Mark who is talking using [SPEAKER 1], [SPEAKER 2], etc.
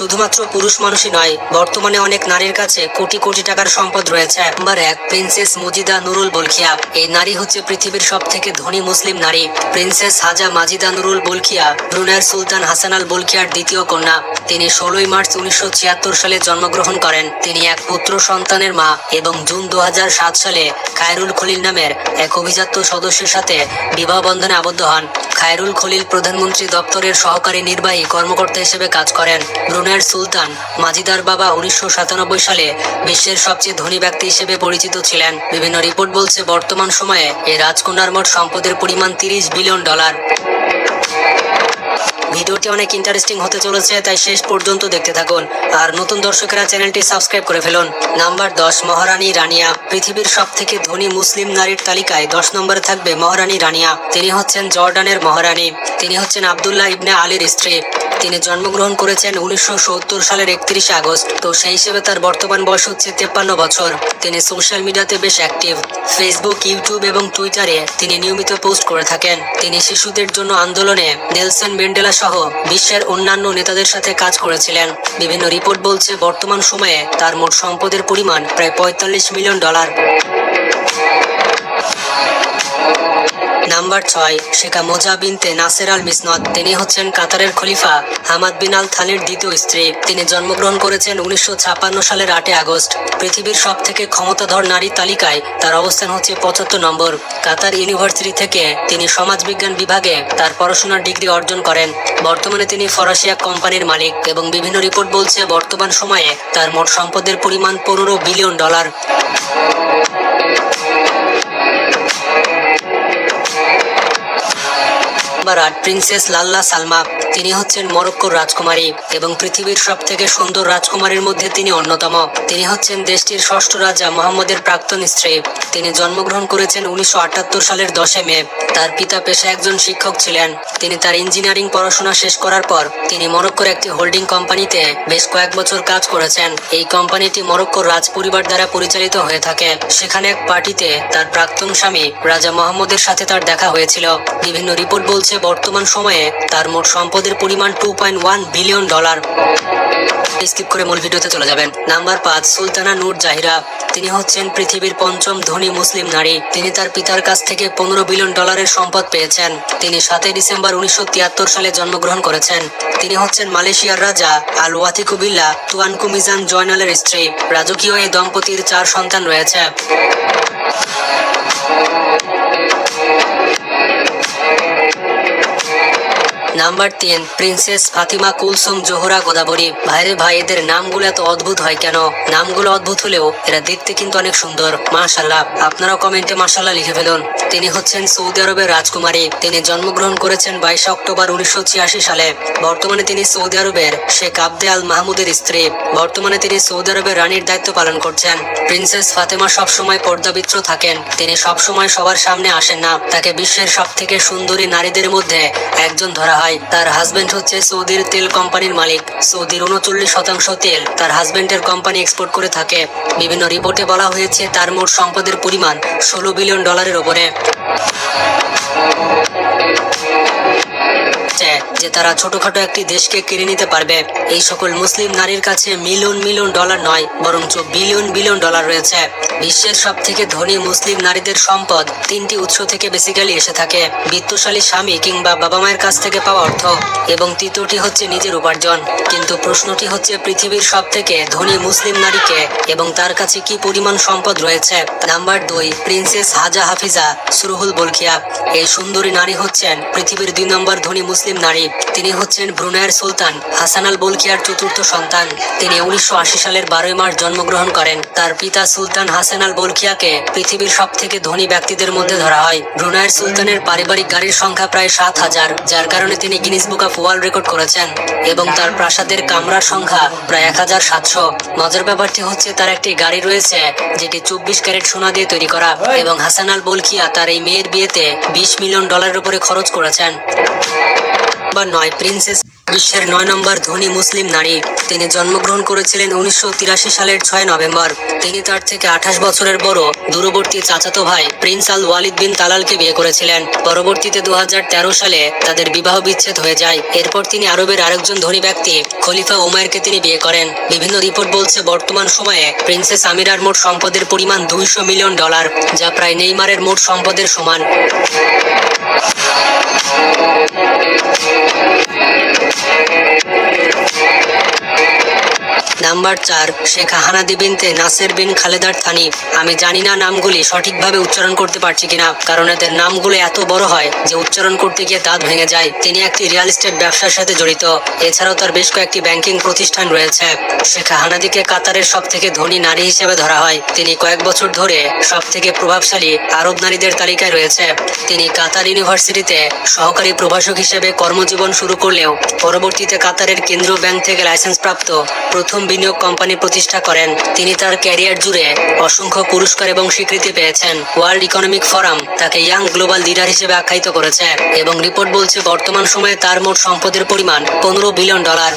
[SPEAKER 1] শুধুমাত্র পুরুষ মানুষই নয়, বর্তমানে অনেক নারীর কাছে কোটি কোটি টাকার সম্পদ রয়েছে। নাম্বার এক, প্রিন্সেস মুজিদা নুরুল বলখিয়া। এই নারী হচ্ছে পৃথিবীর সব থেকে ধনী মুসলিম নারী। প্রিন্সেস হাজা মাজিদা নুরুল বলখিয়া ব্রুনাইয়ের সুলতান হাসান আল বলখিয়ার দ্বিতীয় কন্যা। তিনি ষোলোই মার্চ উনিশশো ছিয়াত্তর সালে জন্মগ্রহণ করেন। তিনি এক পুত্র সন্তানের মা এবং জুন দু হাজার সাত সালে খায়রুল খলিল নামের এক অভিজাত সদস্যের সাথে বিবাহ বন্ধনে আবদ্ধ হন। খায়রুল খলিল প্রধানমন্ত্রী দপ্তরের সহকারী নির্বাহী কর্মকর্তা হিসেবে কাজ করেন। ব্রুনাইয়ের সুলতান, মাজিদার বাবা উনিশশো সাতানব্বই সালে বিশ্বের সবচেয়ে ধনী ব্যক্তি হিসেবে পরিচিত ছিলেন। বিভিন্ন রিপোর্ট বলছে, বর্তমান সময়ে এই রাজকন্যার মোট সম্পদের পরিমাণ তিরিশ বিলিয়ন ডলার। ভিডিওটি অনেক ইন্টারেস্টিং হতে চলেছে, তাই শেষ পর্যন্ত দেখতে থাকুন। আর নতুন দর্শকেরা চ্যানেলটি সাবস্ক্রাইব করে ফেলুন। নাম্বার দশ, মহারানী রানিয়া। পৃথিবীর সব থেকে ধনী মুসলিম নারীর তালিকায় দশ নম্বরে থাকবে মহারানী রানিয়া। তিনি হচ্ছেন জর্ডানের মহারানী। তিনি হচ্ছেন আবদুল্লাহ ইবনে আলীর স্ত্রী। তিনি জন্মগ্রহণ করেছেন উনিশশো সত্তর সালের একত্রিশে আগস্ট, তো সেই হিসেবে তার বর্তমান বয়স হচ্ছে তেপ্পান্ন বছর। তিনি সোশ্যাল মিডিয়াতে বেশ অ্যাক্টিভ ফেসবুক ইউটিউব এবং টুইটারে তিনি নিয়মিত পোস্ট করে থাকেন। তিনি শিশুদের জন্য আন্দোলনে নেলসন ম্যান্ডেলা সহ বিশ্বের অন্যান্য নেতাদের সাথে কাজ করেছিলেন। বিভিন্ন রিপোর্ট বলছে, বর্তমান সময়ে তার মোট সম্পদের পরিমাণ প্রায় পঁয়তাল্লিশ মিলিয়ন ডলার। নাম্বার ছয়, শেখা মোজা বিনতে নাসের আল মিসনত তিনি হচ্ছেন কাতারের খলিফা হামাদ বিন আল থানির দ্বিতীয় স্ত্রী। তিনি জন্মগ্রহণ করেছেন উনিশশো ছাপ্পান্ন সালের আটই আগস্ট। পৃথিবীর সব থেকে ক্ষমতাধর নারী তালিকায় তার অবস্থান হচ্ছে পঁচাত্তর নম্বর। কাতার ইউনিভার্সিটি থেকে তিনি সমাজবিজ্ঞান বিভাগে তার পড়াশোনার ডিগ্রি অর্জন করেন। বর্তমানে তিনি ফরাসি এক কোম্পানির মালিক এবং বিভিন্ন রিপোর্ট বলছে বর্তমান সময়ে তার মোট সম্পদের পরিমাণ পনেরো বিলিয়ন ডলার। নাম্বার আট প্রিন্সেস লাল্লা সালমা তিনি হচ্ছেন মরক্কোর রাজকুমারী এবং পৃথিবীর সব থেকে সুন্দর রাজকুমারীর মধ্যে তিনি অন্যতম। তিনি হচ্ছেন দেশটির ষষ্ঠ রাজা মোহাম্মদের প্রাক্তন স্ত্রী। তিনি জন্মগ্রহণ করেছেন উনিশশো আটাত্তর সালের দশে মে। তার পিতা পেশা একজন শিক্ষক ছিলেন। তিনি তার ইঞ্জিনিয়ারিং পড়াশোনা শেষ করার পর তিনি মরক্কোর একটি হোল্ডিং কোম্পানিতে বেশ কয়েক বছর কাজ করেছেন। এই কোম্পানিটি মরক্কোর রাজ পরিবার দ্বারা পরিচালিত হয়ে থাকে। সেখানে এক পার্টিতে তার প্রাক্তন স্বামী রাজা মোহাম্মদের সাথে তার দেখা হয়েছিল। বিভিন্ন রিপোর্ট বলছে বর্তমান সময়ে তার মোট সম্পদের পরিমাণ two point one billion dollar skip করে মূল ভিডিওতে চলে যাবেন। নাম্বার পাঁচ, সুলতানা নূর জাহিরা। তিনি হচ্ছেন পৃথিবীর পঞ্চম ধনী মুসলিম নারী। তিনি তার পিতার কাছ থেকে পনেরো বিলিয়ন ডলারের সম্পদ পেয়েছেন। তিনি সাতই ডিসেম্বর উনিশশো তিয়াত্তর সালে জন্মগ্রহণ করেছেন। তিনি হচ্ছেন মালয়েশিয়ার রাজা আল ওয়াতিকু বিল্লা তুয়ানকু মিজান জয়নালের স্ত্রী। রাজকীয় এই দম্পতির চার সন্তান রয়েছে। নাম্বার তিন, princess Fatima Kulsum Zohra Godavari. ভাইরে ভাই, এদের নামগুলো এত অদ্ভুত হয় কেন? নামগুলো অদ্ভুত হলেও এরা দেখতে কিন্তু অনেক সুন্দর। মাশাল্লাহ আপনারাও কমেন্টে মাশাল্লাহ লিখে ফেলুন। তিনি হচ্ছেন সৌদি আরবের রাজকুমারী। তিনি জন্মগ্রহণ করেছেন বাইশে অক্টোবর উনিশশো ছিয়াশি সালে। বর্তমানে তিনি সৌদি আরবের শেখ আবদে আল মাহমুদের স্ত্রী। বর্তমানে তিনি সৌদি আরবের রানীর দায়িত্ব পালন করছেন। প্রিন্সেস ফাতেমা সবসময় পর্দাবিত্র থাকেন। তিনি সবসময় সবার সামনে আসেন না। তাকে বিশ্বের সব থেকে সুন্দরী নারীদের মধ্যে একজন ধরা হয়। তার হাজবেন্ড হচ্ছে সৌদির তেল কোম্পানির মালিক। সৌদির উনচল্লিশ শতাংশ তেল তার হাজব্যান্ডের কোম্পানি এক্সপোর্ট করে থাকে। বিভিন্ন রিপোর্টে বলা হয়েছে তার মোট সম্পদের পরিমাণ ষোলো বিলিয়ন ডলারের ওপরে। হচ্ছে যে তারা ছোটখাটো একটি দেশকে কেড়ে নিতে পারবে। এই সকল মুসলিম নারীর কাছে মিলিয়ন মিলিয়ন ডলার নয়, বরঞ্চ বিলিয়ন বিলিয়ন ডলার রয়েছে। বিশ্বের সব থেকে ধনী মুসলিম নারীদের সম্পদ তিনটি উৎস থেকে বেসিক্যালি এসে থাকে, বিত্তশালী স্বামী কিংবা বাবা মায়ের কাছ থেকে পাওয়া অর্থ, এবং তৃতীয়টি হচ্ছে নিজের উপার্জন। কিন্তু প্রশ্নটি হচ্ছে পৃথিবীর সব থেকে ধনী মুসলিম নারীকে এবং তার কাছে কি পরিমাণ সম্পদ রয়েছে? নাম্বার দুই, প্রিন্সেস হাজা হাফিজা সুরহুল বলখিয়া। এই সুন্দরী নারী হচ্ছেন পৃথিবীর দুই নম্বর ধনী মুসলিম নারী। তিনি হচ্ছেন ব্রুনাইয়ের সুলতান, হাসান আল বলখিয়ার চতুর্থ সন্তান। তিনি উনিশশো আশি সালের বারোই মার্চ জন্মগ্রহণ করেন। তার পিতা সুলতান হাসান আল বলখিয়াকে পৃথিবীর সব থেকে ধনী ব্যক্তিদের মধ্যে ধরা হয়। ব্রুনাইয়ের সুলতানের পারিবারিক গাড়ির সংখ্যা প্রায় সাত হাজার, যার কারণে তিনি Guinness book of world record করেছেন এবং তার প্রাসাদের কামরার সংখ্যা প্রায় এক হাজার সাতশো। মজার ব্যাপারটি হচ্ছে, তার একটি গাড়ি রয়েছে, যেটি চব্বিশ ক্যারেট সোনা দিয়ে তৈরি করা এবং হাসান আল বলখিয়া তার এই মেয়ের বিয়েতে বিশ মিলিয়ন ডলারের উপরে খরচ করেছেন। বা নয়, প্রিন্সেস বিশ্বের নয় নম্বর ধনী মুসলিম নারী। তিনি জন্মগ্রহণ করেছিলেন উনিশশো তিরাশি সালের ছয় নভেম্বর। তিনি তার থেকে আঠাশ বছরের বড় দূরবর্তী চাচাতো ভাই প্রিন্স আল ওয়ালিদ বিন তালালকে বিয়ে করেছিলেন। পরবর্তীতে দু হাজার তেরো সালে তাদের বিবাহ বিচ্ছেদ হয়ে যায়। এরপর তিনি আরবের আরেকজন ধনী ব্যক্তি খলিফা ওমায়েরকে তিনি বিয়ে করেন। বিভিন্ন রিপোর্ট বলছে, বর্তমান সময়ে প্রিন্সেস আমিরার মোট সম্পদের পরিমাণ দুইশো মিলিয়ন ডলার, যা প্রায় নেইমারের মোট সম্পদের সমান। thank নাম্বার চার Sheikh Hanadi bint Nasser bin খালেদার Thani. আমি জানি না নামগুলি সঠিকভাবে উচ্চারণ করতে পারছি কিনা, কারণ এদের নামগুলো এত বড় হয় যে উচ্চারণ করতে গিয়ে দাঁত ভেঙে যায়। তিনি একটি রিয়েল এস্টেট ব্যবসার সাথে জড়িত। এছাড়াও তার বেশ কয়েকটি ব্যাংকিং প্রতিষ্ঠান রয়েছে। শেখ হানাদিকে কাতারের সব থেকে ধনী নারী হিসেবে ধরা হয়। তিনি কয়েক বছর ধরে সব থেকে প্রভাবশালী আরব নারীদের তালিকায় রয়েছে। তিনি কাতার ইউনিভার্সিটিতে সহকারী প্রভাষক হিসেবে কর্মজীবন শুরু করলেও পরবর্তীতে কাতারের কেন্দ্রীয় ব্যাংক থেকে লাইসেন্স প্রাপ্ত প্রথম বিনিয়োগ কোম্পানি প্রতিষ্ঠা করেন। তিনি তার ক্যারিয়ার জুড়ে অসংখ্য পুরস্কার এবং স্বীকৃতি পেয়েছেন। ওয়ার্ল্ড ইকোনমিক ফোরাম তাকে ইয়াং গ্লোবাল লিডার হিসেবে আখ্যায়িত করেছে এবং রিপোর্ট বলছে বর্তমান সময়ে তার মোট সম্পদের পরিমাণ পনেরো বিলিয়ন ডলার।